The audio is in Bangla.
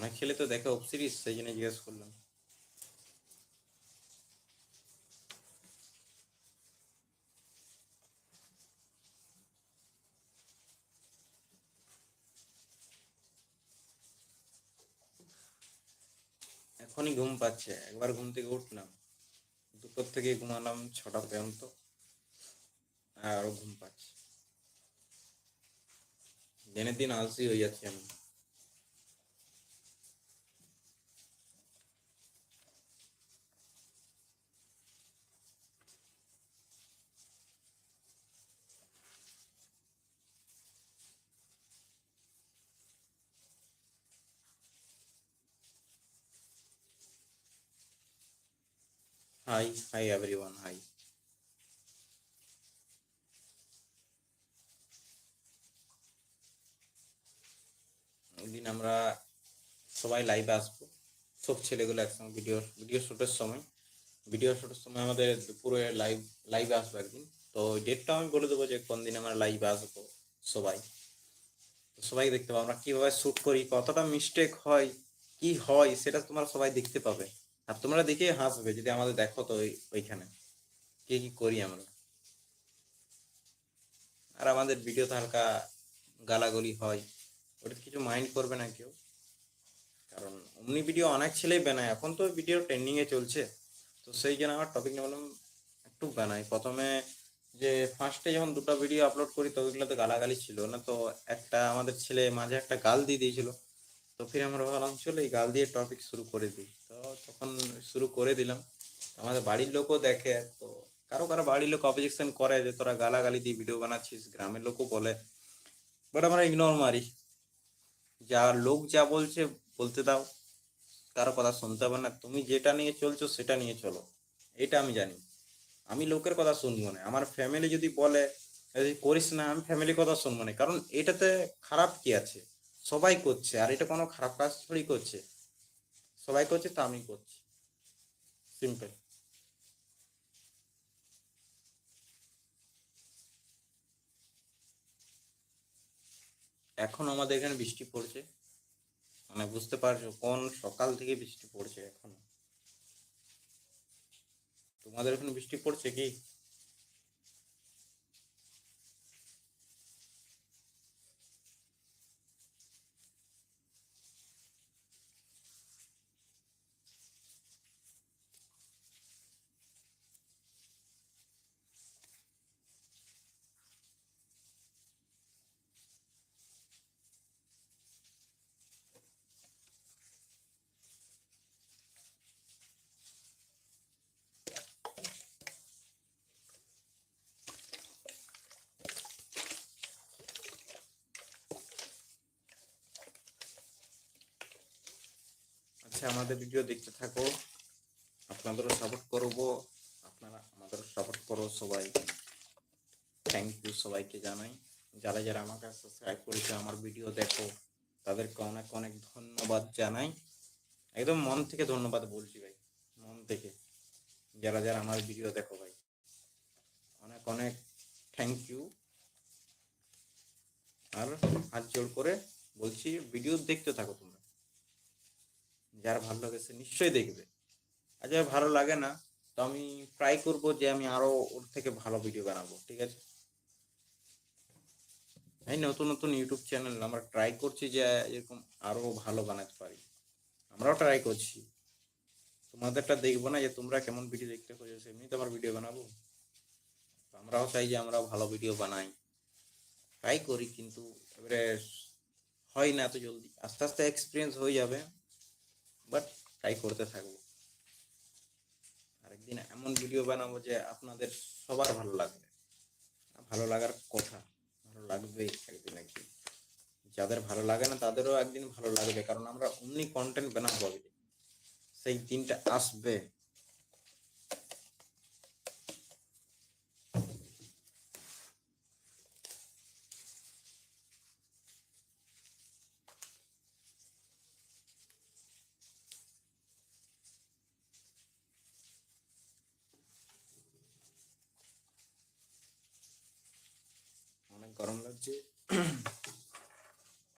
অনেক ছেলে তো দেখে ওয়েব সিরিজ সেই জন্য জিজ্ঞেস করলাম। এখনই ঘুম পাচ্ছে, একবার ঘুম থেকে উঠলাম। দুপুর থেকে ঘুমালাম ছটা পর্যন্ত, আরও ঘুম পাচ্ছে। দিনের দিন আলসি হয়ে যাচ্ছে আমি। হাই হাই এভরিওয়ান হাই একদিন আমরা সবাই লাইভে আসব। সব ছেলেগুলো একসঙ্গে ভিডিও ভিডিও শ্যুটের সময়। ভিডিও শ্যুটের সময় আমাদের দুপুরে লাইভ লাইভে আসব একদিন। তো ডেটটা আমি বলে দেবো যে কোন দিন আমরা লাইভে আসব সবাই। সবাই দেখতে পাবো আমরা কীভাবে শ্যুট করি, কতটা মিস্টেক হয়, কি হয়, সেটা তোমরা সবাই দেখতে পাবে। আর তোমরা দেখে হাসবে যদি আমাদের দেখো তো ওই- ওইখানে। কি কি করি আমরা? আর আমাদের ভিডিওতে হালকা গালাগলি হয়। ওটা কিছু মাইন্ড করবে না কেউ। কারণ অমনি ভিডিও অনেক ছেলেই বানায়। এখন তো ভিডিও ট্রেন্ডিং এ চলছে। তো সেই জন্য আমার টপিক নিয়ে বললাম, একটু বানাই। প্রথমে যে ফার্স্টে যখন দুটো ভিডিও আপলোড করি, তো ওইগুলোতে গালাগালি ছিল না? তো একটা আমাদের ছেলে মাঝে একটা গাল দিয়ে দিয়েছিল। তো ফির আমরা ভাবলাম, চলো এই গাল দিয়ে টপিক শুরু করে দিই। তো তখন শুরু করে দিলাম। আমাদের বাড়ির লোকও দেখে, তো কারও কারও বাড়ির লোক অবজেকশন করে যে, তোরা গালাগালি দিয়ে ভিডিও বানাচ্ছিস। গ্রামের লোকও বলে। বাট আমরা ইগনোর মারি। যা লোক যা বলছে, বলতে দাও। কারও কথা শুনতে হবে না। তুমি যেটা নিয়ে চলছো, সেটা নিয়ে চলো। এটা আমি জানি। আমি লোকের কথা শুনব না। আমার ফ্যামিলি যদি বলে, "এই করিস না, আমি ফ্যামিলির কথা শুনব না। কারণ এটাতে খারাপ কি আছে? সবাই করছে, আর এটা কোনো খারাপ কাজ থোড়ি করছে। সবাই করছে, তা আমি করছি। সিম্পল এখন আমাদের এখানে বৃষ্টি পড়ছে। মানে বুঝতে পারছ কোন সকাল থেকে বৃষ্টি পড়ছে এখন। তোমাদের ওখানে বৃষ্টি পড়ছে কি? আচ্ছা আমাদের ভিডিও দেখতে থাকো। আপনাদেরও সাপোর্ট করব। আপনারা আমাদেরও সাপোর্ট করো সবাই। থ্যাংক ইউ সবাইকে জানাই। যারা যারা আমাকে সাবস্ক্রাইব করেছে, আমার ভিডিও দেখো, তাদেরকে অনেক অনেক ধন্যবাদ জানাই। একদম মন থেকে ধন্যবাদ বলছি ভাই, মন থেকে। যারা যারা আমার ভিডিও দেখো ভাই, অনেক অনেক থ্যাংক ইউ আর হাত জোর করে বলছি ভিডিও দেখতে থাকো তোমরা। যার ভালো লাগে সে নিশ্চয়ই দেখবে। আর যার ভালো লাগে না, তো আমি ট্রাই করব যে আমি আরও ওর থেকে ভালো ভিডিও বানাবো, ঠিক আছে? এই নতুন নতুন ইউটিউব চ্যানেল আমরা ট্রাই করছি যে এরকম আরও ভালো বানাতে পারি। আমরাও ট্রাই করছি। তোমাদেরটা দেখব না যে তোমরা কেমন ভিডিও দেখতে খোঁজো এমনি তো আমার ভিডিও বানাবো? আমরাও চাই যে আমরা ভালো ভিডিও বানাই। ট্রাই করি, কিন্তু এবারে হয় না এত জলদি। আস্তে আস্তে এক্সপিরিয়েন্স হয়ে যাবে। বাট ট্রাই করতে থাকব। আরেকদিন এমন ভিডিও বানাবো যে আপনাদের সবার ভালো লাগবে। ভালো লাগার কথা, ভালো লাগবে একদিন একদিন। যাদের ভালো লাগে না, তাদেরও একদিন ভালো লাগবে, কারণ আমরা অমনি কন্টেন্ট বানাবো সেই দিনটা আসবে অনেক গরম লাগছে।